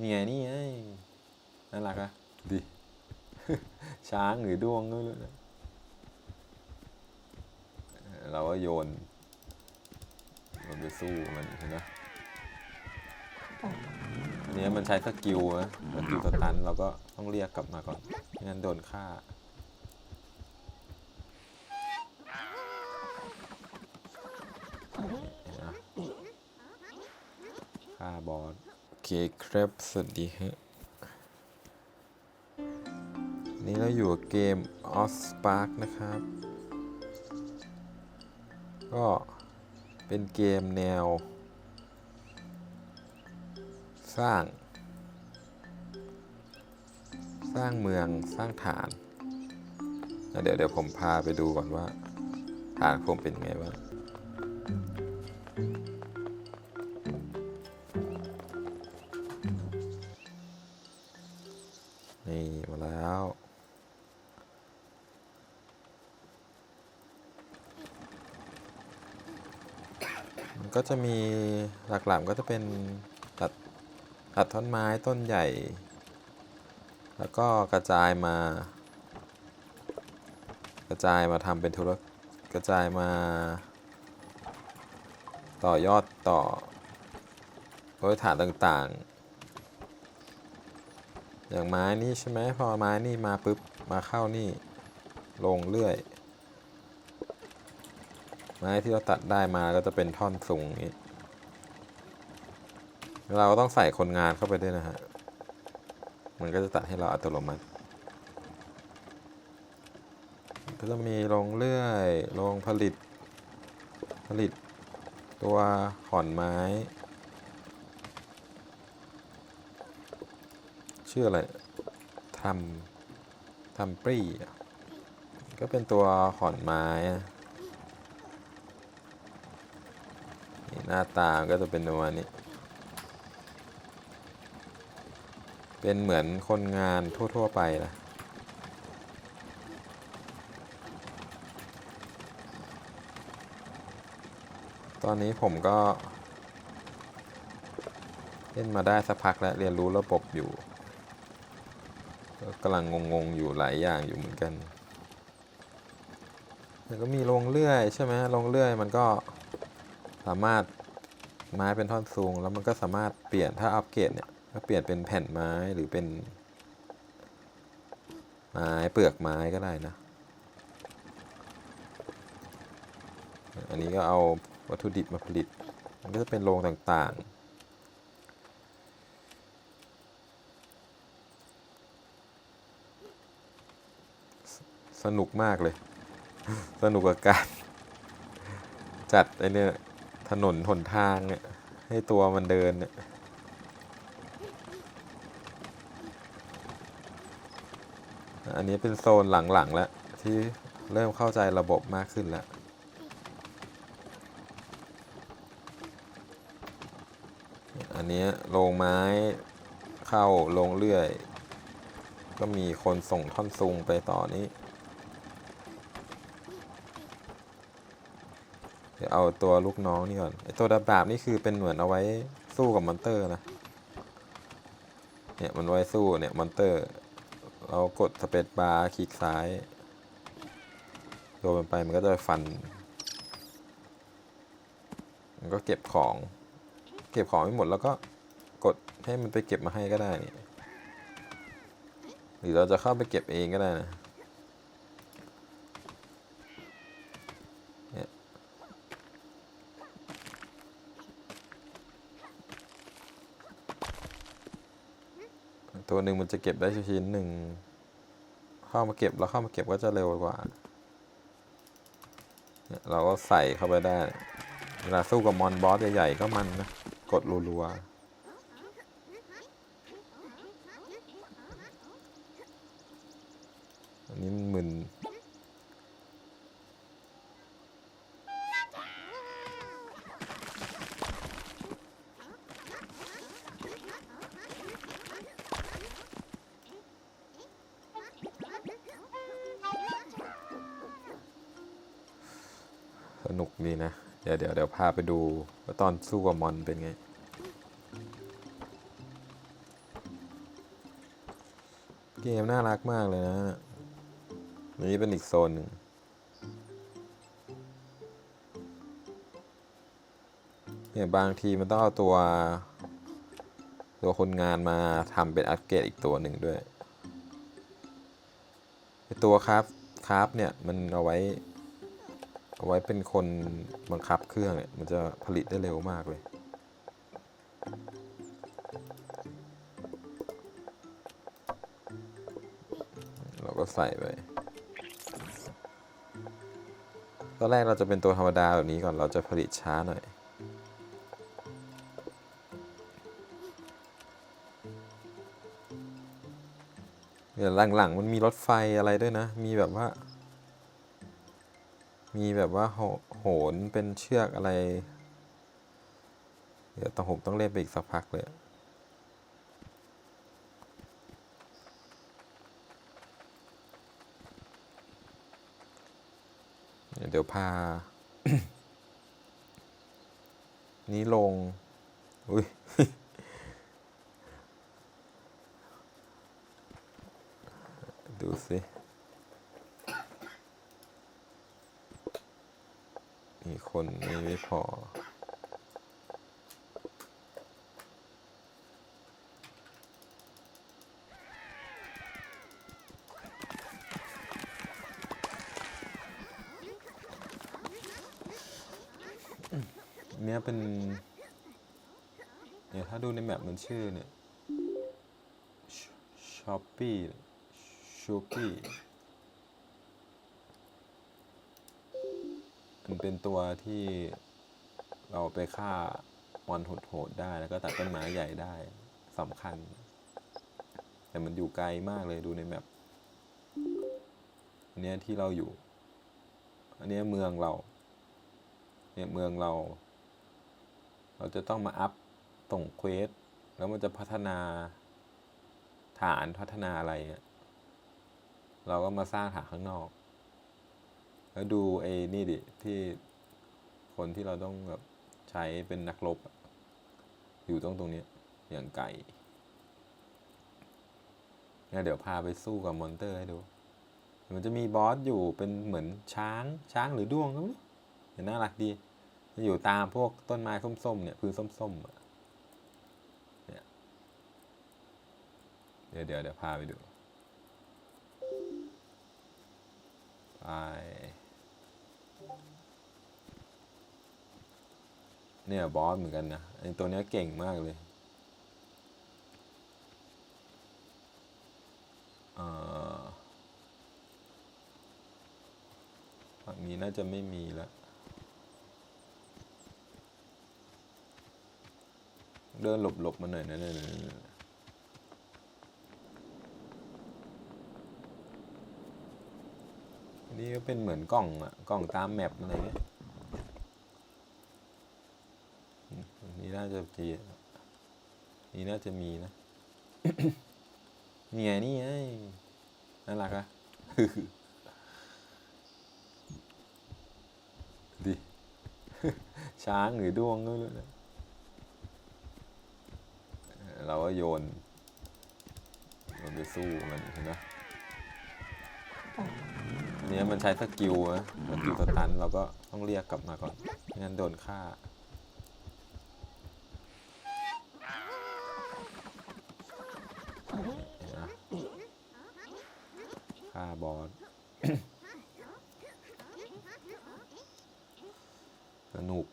นี่ไงนี่ไงน่ารักอะดิช้างหรือด้วงก็ไม่รู้นะเออเราก็โยนโยนไปสู้มันเห็นไหมอันนี้มันใช้สกิลนะสกิลสตันเราก็ต้องเรียกกลับมาก่อนไม่งั้นโดนฆ่านะค่าบอสโอ เคครับ สวัสดีฮะ นี่เราอยู่กับเกม o s p a r k นะครับ ก็เป็นเกมแนว สร้าง สร้างเมืองสร้างฐานแล้วเดี๋ยวเดี๋ยวผมพาไปดูก่อนว่า ฐานผมเป็นไงบ้าง ก็จะมีหลักๆก็จะเป็นตัดตัดท่อนไม้ต้นใหญ่ แล้วก็กระจายมา กระจายมาทำเป็นธุรกกระจายมา ต่อยอดต่อโดยฐานต่างๆ อย่างไม้นี่ใช่ไหมพอไม้นี่มาปุ๊บมาเข้านี่ลงเรื่อย ไม้ที่เราตัดได้มาก็จะเป็นท่อนสูงนี้ เราก็ต้องใส่คนงานเข้าไปด้วยนะฮะ มันก็จะตัดให้เราอัตโนมัติ ก็จะมีโรงเลื่อยโรงผลิต ผลิตตัวขอนไม้ ชื่ออะไรทำทำปรีก็เป็นตัวขอนไม้อะนี่ หน้าตาก็จะเป็นประมาณนี้ เป็นเหมือนคนงานทั่ว ๆ ไปนะตอนนี้ผมก็ เล่นมาได้สักพักแล้วเรียนรู้ระบบอยู่ก็กำลังงงๆอยู่หลายอย่างอยู่เหมือนกันแล้วก็มีโรงเลื่อยใช่ไหมโรงเลื่อยมันก็สามารถ ไม้เป็นท่อนสูง แล้วมันก็สามารถเปลี่ยนถ้าอัปเกรดเนี่ยก็เปลี่ยนเป็นแผ่นไม้หรือเป็น ไม้เปลือกไม้ก็ได้นะ อันนี้ก็เอาวัตถุดิบมาผลิต มันก็จะเป็นโรงต่างๆสนุกมากเลย สนุกกับการ จัดไอเนี่ย ถนนหนทางเนี่ย ให้ตัวมันเดินเนี่ยอันนี้เป็นโซนหลังๆแล้ว ที่เริ่มเข้าใจระบบมากขึ้นแล้ว อันนี้โรงไม้เข้าโรงเลื่อย ก็มีคนส่งท่อนซุงไปต่อนี้ ดี๋ยวเอาตัวลูกน้องนี่ก่อนไอตัวดาบดาบนี่คือเป็นเหมือนเอาไว้สู้กับมอนเตอร์นะเนี่ยมันไว้สู้เนี่ยมอนเตอร์ เรากดสเปซบาร์คลิกซ้ายโดนมันไปมันก็จะฟัน มันก็เก็บของ เก็บของไม่หมดแล้วก็กดให้มันไปเก็บมาให้ก็ได้นี่หรือเราจะเข้าไปเก็บเองก็ได้นะ ตัวหนึ่งมันจะเก็บได้ชิ้นหนึ่งเข้ามาเก็บแล้วเข้ามาเก็บก็จะเร็วกว่าเนี่ยเราก็ใส่เข้าไปได้ เวลาสู้กับมอนบอสใหญ่ๆก็มันนะกดรัวๆอันนี้มันมึน ดี๋ยวเดี๋ยวเดี๋ยวพาไปดูว่าตอนสู้กับมอนเป็นไง เกมน่ารักมากเลยนะนนี้เป็นอีกโซนหนึ่งเนี่ยบางทีมันต้องเอาตัว ตัวคนงานมาทำเป็นอัปเกรดอีกตัวหนึ่งด้วยตัวคราฟคราฟเนี่ยมันเอาไว้ เอาไว้เป็นคนบังคับเครื่องเนี่ยมันจะผลิตได้เร็วมากเลยเราก็ใส่ไปตอนแรกเราจะเป็นตัวธรรมดาแบบนี้ก่อนเราจะผลิตช้าหน่อยเดี๋ยวหลังๆมันมีรถไฟอะไรด้วยนะ มีแบบว่า มีแบบว่าโหโหนเป็นเชือกอะไร เดี๋ยวต้องผมต้องเล่นไปอีกสักพักเลยเดี๋ยวพา นี้ลง อุ้ย ดูสิ มีคนมีไม่พอ เนี่ยเป็น เนี่ยถ้าดูในแมปมันชื่อเนี่ยช้อปปี้ชูปี้มั เป็นตัวที่เราไปฆ่ามอนโหดๆได้ แล้วก็ตัดต้นไม้ใหญ่ได้สำคัญ แต่มันอยู่ไกลมากเลยดูในแมปอันเนี้ยที่เราอยู่ อันเนี้ยเมืองเรา เนี่ยเมืองเรา เราจะต้องมาอัพส่งเควส แล้วมันจะพัฒนาฐานพัฒนาอะไรอะเราก็มาสร้างฐานข้างนอก แล้วดูไอ้นี่ดิ ที่คนที่เราต้องแบบใช้เป็นนักรบอยู่ตรงตรงนี้อย่างไก่เนี่ยเดี๋ยวพาไปสู้กับมอนเตอร์ให้ดู มันจะมีบอสอยู่เป็นเหมือนช้างช้างหรือด้วงก็ไม่รู้เห็นน่ารักดีอยู่ตามพวกต้นไม้ส้มๆเนี่ยพื้นส้มๆเนี่ยเดี๋ยวเดี๋ยวเดี๋ยวพาไปดูไป เนี่ยบอสเหมือนกันนะไอตัวเนี้ยเก่งมากเลยฝั่งนี้น่าจะไม่มีแล้วเดินหลบๆมาหน่อยนะเนี่ยนี่ยเนี่ยนี่ก็เป็นเหมือนกล่องอะกล่องตามแมปอะไรเงี้ยอืมอันนี่น่า จะมีนี่น่าจะมีนะเนี่ยนี่ไงน่ารักอะดิช้างหรือด้วงก็ไม่รู้นะเราก็โยนโยนไปสู้มันเห็นไหมอันเนี้ยมันใช้สกิลนะสกิลสตันเราก็ต้องเรียกกลับมาก่อนไม่งั้นโดนฆ่า ฆ่าบอสสนุก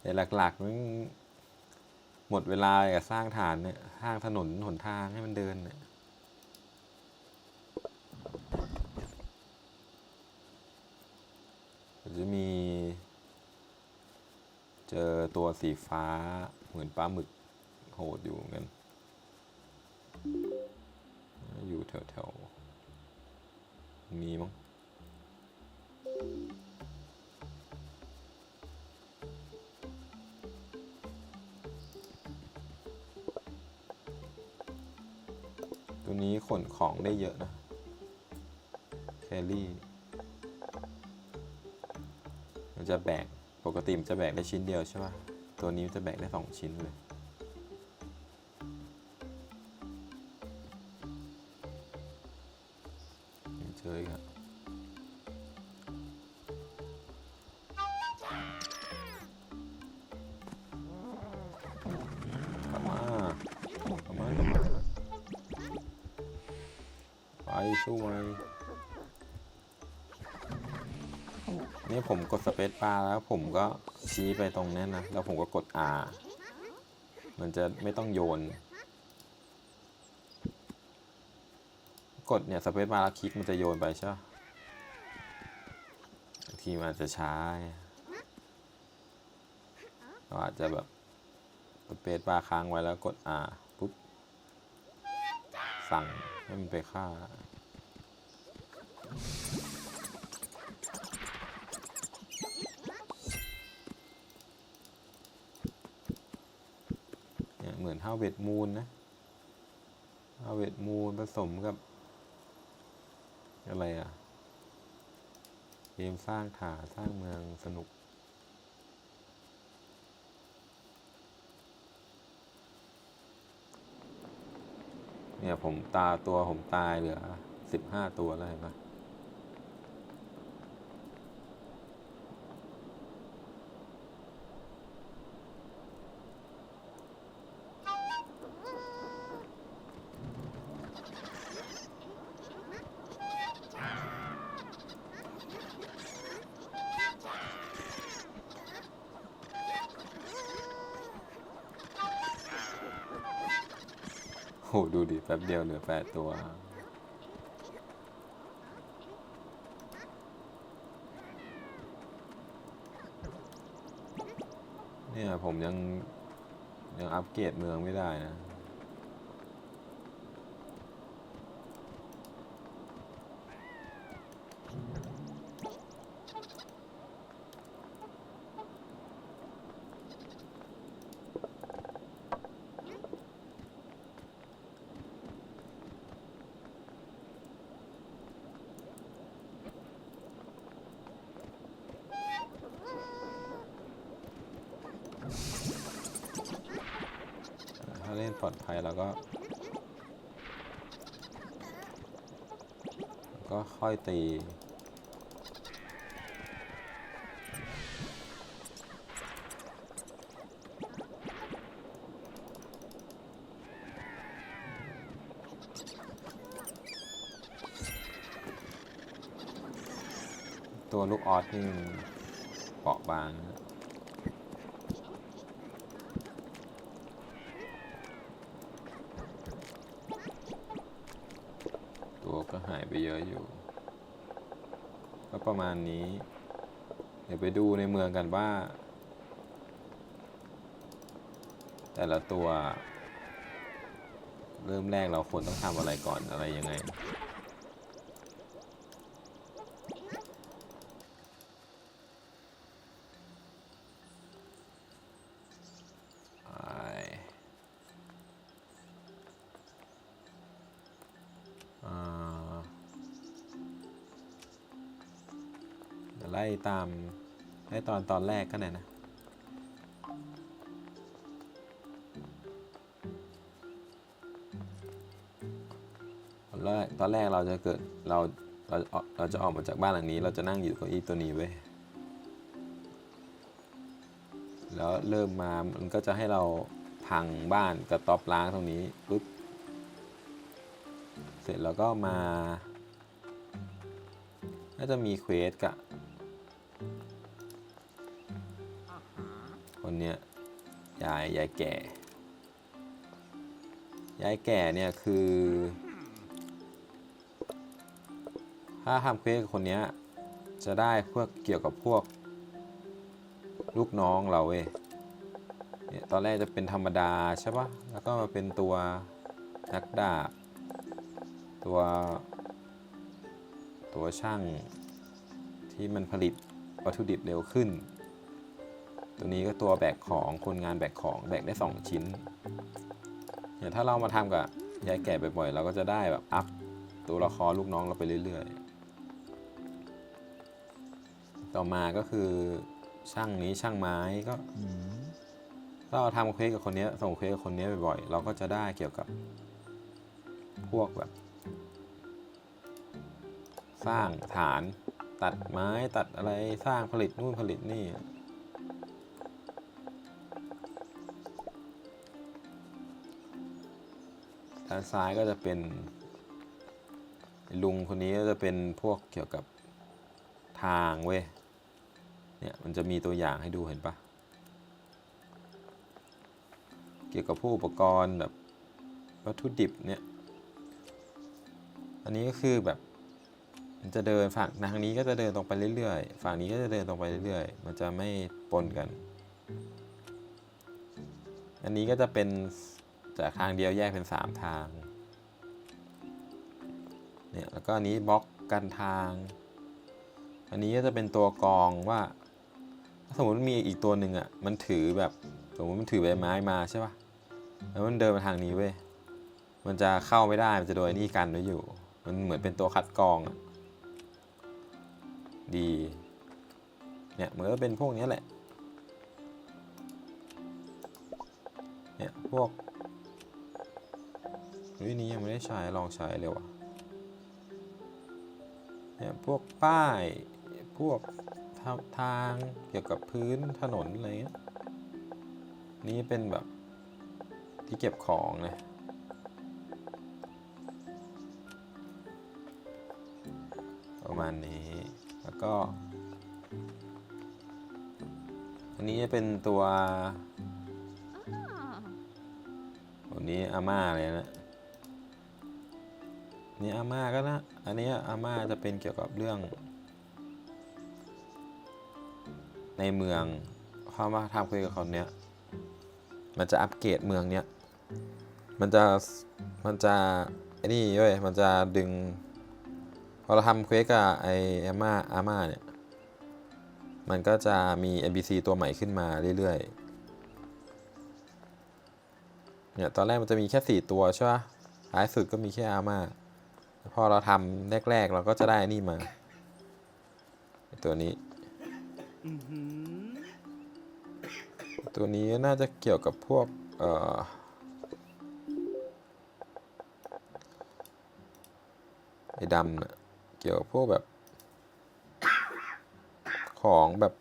แต่หลักๆมันหมดเวลากับสร้างฐานเนี่ย สร้างถนนหนทางให้มันเดินเนี่ยจะมี เจอตัวสีฟ้าเหมือนปลาหมึกโหดอยู่เหมือนกัน อยู่แถวๆนี้มั้งตัวนี้ขนของได้เยอะนะ แครี่มันจะแบก ปกติมันจะแบกได้ชิ้นเดียวใช่ป่ะตัวนี้มันจะแบกได้สองชิ้นเลย เจออีกอะกลับมากลับมากลับมาไปสู้ไว้นี่ผมกดสเปซบาร์แล้วผมก็ชี้ไปตรงนั้นนะ แล้วผมก็กด R มันจะไม่ต้องโยน กดเนี่ยสเปซบาแล้วคลิกมันจะโยนไปใช่ปะบางทีมันอาจจะช้าเราอาจจะแบบสเปซบาร์ค้างไว้แล้วกด R ปุ๊บ สั่งให้มันไปฆ่า เนี่ยเหมือนฮาเวดมูนนะฮาเวดมูนผสมกับ อะไรอะ เกมสร้างถาสร้างเมืองสนุก เนี่ยผมตาตัวผมตายเหลือสิบห้าตัวแล้วเห็นไหม ดูดิ แป๊บเดียวเหลือแปดตัว เนี่ยผมยัง ยังอัปเกรดเมืองไม่ได้นะ ถ้าเล่นปลอดภัยแล้วก็ ก็ ค่อยตี ตัวลูกออสนี่เปราะบางนะตัวก็หายไปเยอะอยู่ ประมาณนี้ เดี๋ยวไปดูในเมืองกันว่า แต่ละตัว เริ่มแรกเราควรต้องทำอะไรก่อนอะไรยังไง ตามไล่ตอนตอนแรกก็ได้นะ ตอนแรกตอนแรกเราจะเกิดเราเราออกเราจะออกมาจากบ้านหลังนี้ เราจะนั่งอยู่เก้าอี้ตัวนี้ไว้ยแล้วเริ่มมามันก็จะให้เราพังบ้านกระต๊อบล้างตรงนี้ปุ๊บเสร็จแล้วก็มาน่าจะมีเควสกับ คนเนี้ยยายยายแก่ ยายแก่เนี่ยคือ ถ้าทำเควสคนเนี้ยจะได้พวกเกี่ยวกับพวก ลูกน้องเราเว้ยเนี่ยตอนแรกจะเป็นธรรมดาใช่ปะแล้วก็มาเป็นตัวนักดาบตัว ตัวช่างที่มันผลิตวัตถุดิบเร็วขึ้น ตัวนี้ก็ตัวแบกของคนงานแบกของแบกได้ 2 ชิ้นเนี่ยถ้าเรามาทำกับยายแก่บ่อยๆเราก็จะได้แบบอัพตัวละครลูกน้องเราไปเรื่อยๆ ต่อมาก็คือช่างนี้ช่างไม้ก็ถ้าเราทำเควสกับคนนี้ส่งเควสกับคนนี้บ่อยๆเราก็จะได้เกี่ยวกับ พวกแบบ สร้างฐานตัดไม้ตัดอะไรสร้างผลิตนู่นผลิตนี่ ด้านซ้ายก็จะเป็นลุงคนนี้ก็จะเป็นพวกเกี่ยวกับทางเว้ย เนี่ยมันจะมีตัวอย่างให้ดูเห็นปะเกี่ยวกับผู้อุปกรณ์แบบวัตถุดิบเนี่ย อันนี้ก็คือแบบมันจะเดินฝั่งทางนี้ก็จะเดินตรงไปเรื่อยๆ ฝั่งนี้ก็จะเดินตรงไปเรื่อยๆ มันจะไม่ปนกัน อันนี้ก็จะเป็น จากทางเดียวแยกเป็น 3 ทาง เนี่ยแล้วก็อันนี้บล็อกกันทาง อันนี้ก็จะเป็นตัวกรองว่า ถ้าสมมติมีอีกตัวหนึ่งอะมันถือแบบสมมติมันถือใบไม้มาใช่ปะแล้วมันเดินมาทางนี้เว้ย มันจะเข้าไม่ได้ มันจะโดนนี่กันไว้อยู่ มันเหมือนเป็นตัวคัดกรองอะดี เนี่ยเหมันเป็นพวกนี้แหละ เนี่ยพวก เฮ้ยนี้ยังไม่ได้ใช้ลองใช้เลยว่ะเนี่ยพวกป้ายพวกทาทางเกี่ยวกับพื้นถนนอะไรเงี้ยนี่เป็นแบบที่เก็บของนะประมาณนี้แล้วก็ อันนี้จะเป็นตัวตัวนี้อาม่าเลยนะ นี่อาม่าก็นะอันนี้อาม่าจะเป็นเกี่ยวกับเรื่อง ในเมืองเขามาทำคุยกับคนเนี้ยมันจะอัปเกรดเมืองเนี้ยมันจะมันจะไอ้นี่เว้ยมันจะดึงพอเราทำเควสกับไออาม่าอาม่าเนี่ยมันก็จะมี NPC ตัวใหม่ขึ้นมาเรื่อยๆเนี่ยตอนแรกมันจะมีแค่ 4 ตัวใช่ปะท้ายสุดก็มีแค่อาม่า พอเราทำแรก ๆ เราก็จะได้นี่มาตัวนี้ ตัวนี้น่าจะเกี่ยวกับพวกเอ่อไอ้ดำน่ะเกี่ยวกับพวกแบบ ของแบบ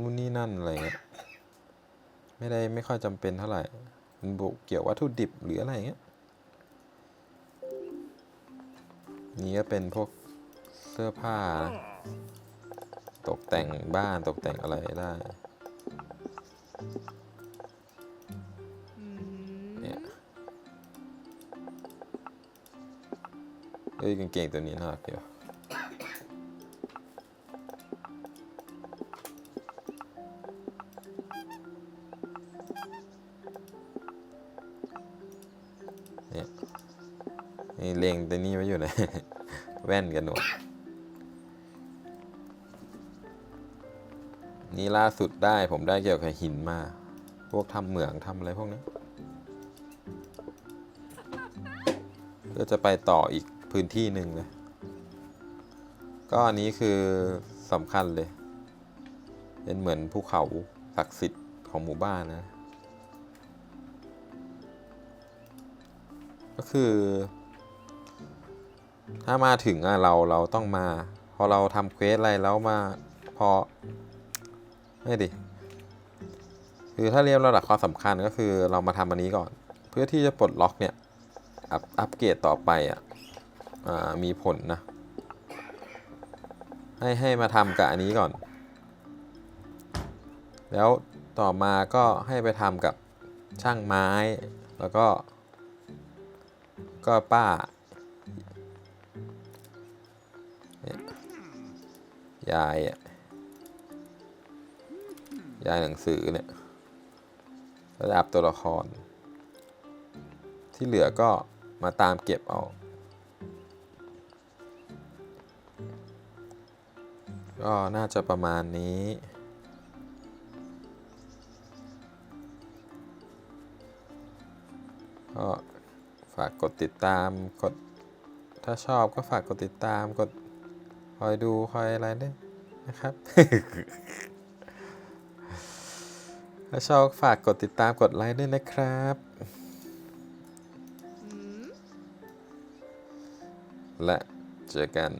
นู่นนี่นั่นอะไรเงี้ยไม่ได้ไม่ค่อยจำเป็นเท่าไหร่ มันบุกเกี่ยววัตถุดิบหรืออะไรเงี้ย นี่ก็เป็นพวกเสื้อผ้า ตกแต่งบ้านตกแต่งอะไรได้เนี่ยเอ้ยกางเกงตัวนี้น่ารักเดียว นี่เลงตัวนี้ไว้อยู่เลยแว่นกันหนวดนี่ล่าสุดได้ผมได้เกี่ยวกับหินมา พวกทำเหมืองทำอะไรพวกนี้ก็จะไปต่ออีกพื้นที่หนึ่งเลย ก็อันนี้คือสำคัญเลย เป็นเหมือนภูเขาศักดิ์สิทธิ์ของหมู่บ้านนะ ก็คือ ถ้ามาถึงอะเราเราต้องมา พอเราทำเควสอะไรแล้วมาพอไม่ดิคือถ้าเรียกระดับความสำคัญก็คือเรามาทำอันนี้ก่อน เพื่อที่จะปลดล็อกเนี่ยอัพอัปเกรดต่อไปอะอ่ามีผลนะ ให้ให้มาทำกับอันนี้ก่อน แล้วต่อมาก็ให้ไปทำกับช่างไม้ แล้วก็ ก็ป้า ยายอะยายหนังสือเนี่ยระดับตัวละคร ที่เหลือก็มาตามเก็บเอาก็น่าจะประมาณนี้ ก็ฝากกดติดตามกดถ้าชอบก็ฝากกดติดตามกด คอยดูคอยอะไรด้วยนะครับถ้าชอบฝากกดติดตามกดไลค์ด้วยนะครับ และเจอกัน